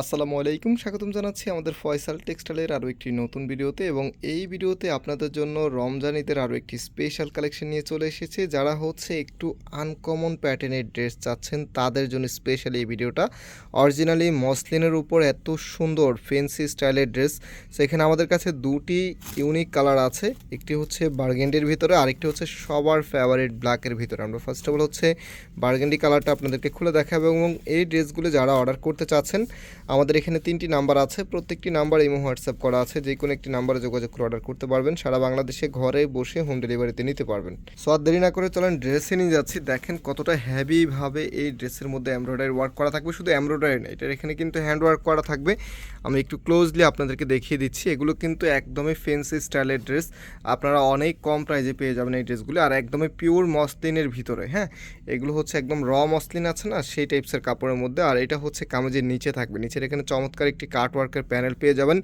আসসালামু আলাইকুম, স্বাগতম জানাচ্ছি আমাদের ফয়সাল টেক্সটাইলের আরও একটি নতুন ভিডিওতে এবং এই ভিডিওতে আপনাদের জন্য রমজান ঈদের আরও একটি স্পেশাল কালেকশন নিয়ে চলে এসেছে। যারা হচ্ছে একটু আনকমন প্যাটার্নের ড্রেস চাচ্ছেন, তাদের জন্য স্পেশাল এই ভিডিওটা। অরিজিনালি মসলিনের উপর এত সুন্দর ফেন্সি স্টাইলের ড্রেস সেখানে আমাদের কাছে দুটি ইউনিক কালার আছে। একটি হচ্ছে বার্গেন্ডির ভিতরে, আরেকটি হচ্ছে সবার ফেভারিট ব্ল্যাকের ভিতরে। আমরা ফার্স্ট অফ অল হচ্ছে বার্গেন্ডি কালারটা আপনাদেরকে খুলে দেখাবো এবং এই ড্রেসগুলো যারা অর্ডার করতে চাচ্ছেন আমাদের এখানে তিনটি নাম্বার আছে। প্রত্যেকটি নাম্বার ইমো হোয়াটসঅ্যাপ করা আছে। যে কোনো একটি নাম্বারে যোগাযোগ করে অর্ডার করতে পারবেন। সারা বাংলাদেশে ঘরে বসে হোম ডেলিভারিতে নিতে পারবেন। সো আর দেরি না করে চলেন ড্রেসে নিয়ে যাচ্ছি। দেখেন কতটা হ্যাভিভাবে এই ড্রেসের মধ্যে এমব্রয়ডারি ওয়ার্ক করা থাকবে। শুধু এমব্রয়ডারি না, এটার এখানে কিন্তু হ্যান্ড ওয়ার্ক করা থাকবে। আমি একটু ক্লোজলি আপনাদেরকে দেখিয়ে দিচ্ছি। এগুলো কিন্তু একদমই ফেন্সি স্টাইলের ড্রেস আপনারা অনেক কম প্রাইজে পেয়ে যাবেন এই ড্রেসগুলো আর একদমই পিওর মসলিনের ভিতরে হ্যাঁ? এগুলো হচ্ছে একদম র মসলিন আছে না? সেই টাইপসের কাপড়ের মধ্যে। আর এটা হচ্ছে কামেজের নিচে থাকবে নিচের, এখানে চমৎকার একটি কাট ওয়ার্কের প্যানেল পেয়ে যাবেন।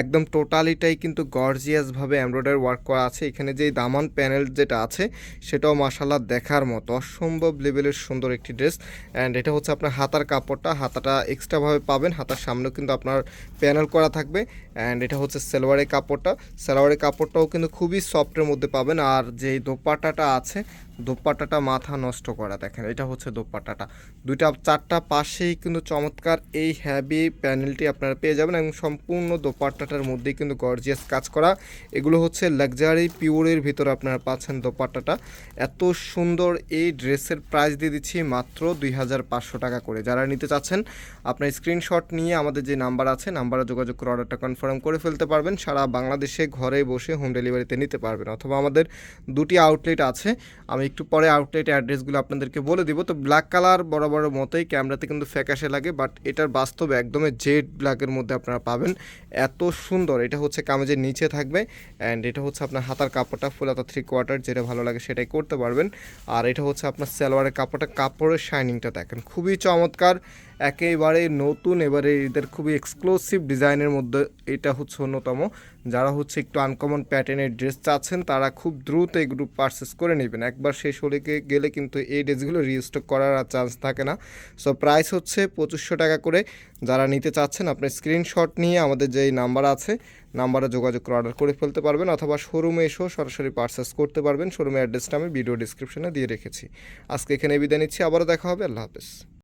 একদম টোটালিটাই কিন্তু গর্জিয়াসভাবে এমব্রয়ডারি ওয়ার্ক করা আছে। এখানে যে দামান প্যানেল যেটা আছে, সেটাও মাসাল্লাহ দেখার মতো। অসম্ভব লেভেলের সুন্দর একটি ড্রেস অ্যান্ড এটা হচ্ছে আপনার হাতার কাপড়টা। হাতাটা এক্সট্রাভাবে পাবেন। হাতার সামনেও কিন্তু আপনার প্যানেল করা থাকবে। অ্যান্ড এটা হচ্ছে সেলোয়ারের কাপড়টা। সেলোয়ারের কাপড়টাও কিন্তু খুবই সফটের মধ্যে পাবেন। আর যে দোপাটাটা আছে দোপাট্টাটা মাথা নষ্ট করা, দেখেন, এটা হচ্ছে দোপাট্টাটা। দুইটা, চারটা পাশেই কিন্তু চমৎকার এই হ্যাভি প্যানেলটি আপনারা পেয়ে যাবেন এবং সম্পূর্ণ দোপাট্টাটার মধ্যেই কিন্তু গর্জিয়াস কাজ করা। এগুলো হচ্ছে লাক্সারি পিওরের ভিতরে আপনারা পাচ্ছেন দোপাট্টাটা। এত সুন্দর এই ড্রেসের প্রাইস দিয়ে দিচ্ছি মাত্র দুই হাজার পাঁচশো টাকা করে। যারা নিতে চাচ্ছেন, আপনার স্ক্রিনশট নিয়ে আমাদের যে নাম্বার আছে নাম্বারে যোগাযোগ করে অর্ডারটা কনফার্ম করে ফেলতে পারবেন। সারা বাংলাদেশে ঘরে বসে হোম ডেলিভারিতে নিতে পারবেন। অথবা আমাদের দুটি আউটলেট আছে, আমি একটু পরে আউটলেট অ্যাড্রেসগুলো আপনাদেরকে বলে দিব। তো ব্ল্যাক কালার বড় বড় মতোই ক্যামেরাতে কিন্তু ফ্যাকাশে লাগে বাট এটার বাস্তব একদমই জেড ব্ল্যাকের মধ্যে আপনারা পাবেন। এত সুন্দর, এটা হচ্ছে কামেজের নিচে থাকবে অ্যান্ড এটা হচ্ছে আপনার হাতার কাপড়টা ফুল হাতা থ্রি কোয়ার্টার যেটা ভালো লাগে সেটাই করতে পারবেন। আর এটা হচ্ছে আপনার সালোয়ারের কাপড়টা, কাপড়ের শাইনিংটা দেখেন, খুবই চমৎকার। একেবারে নতুন, এবারে এদের খুবই এক্সক্লুসিভ ডিজাইনের মধ্যে এটা হচ্ছে অন্যতম। যারা হচ্ছে একটু আনকমন প্যাটার্নের ড্রেস চাচ্ছেন, তারা খুব দ্রুত গ্রুপ পারচেস করে নেবেন। একবার শেষ হলে গেলে কিন্তু এই ড্রেসগুলো রিস্টক করার আর চান্স থাকে না। সো প্রাইস হচ্ছে পঁচিশশো টাকা করে। যারা নিতে চাচ্ছেন আপনি স্ক্রিনশট নিয়ে আমাদের যেই নাম্বার আছে নাম্বারে যোগাযোগ করে অর্ডার করে ফেলতে পারবেন অথবা শোরুমে এসেও সরাসরি পারচেস করতে পারবেন। শোরুমের অ্যাড্রেসটা আমি ভিডিও ডিসক্রিপশনে দিয়ে রেখেছি। আজকে এখানে বিদায় নিচ্ছি। আবারও দেখা হবে। আল্লাহ হাফেজ।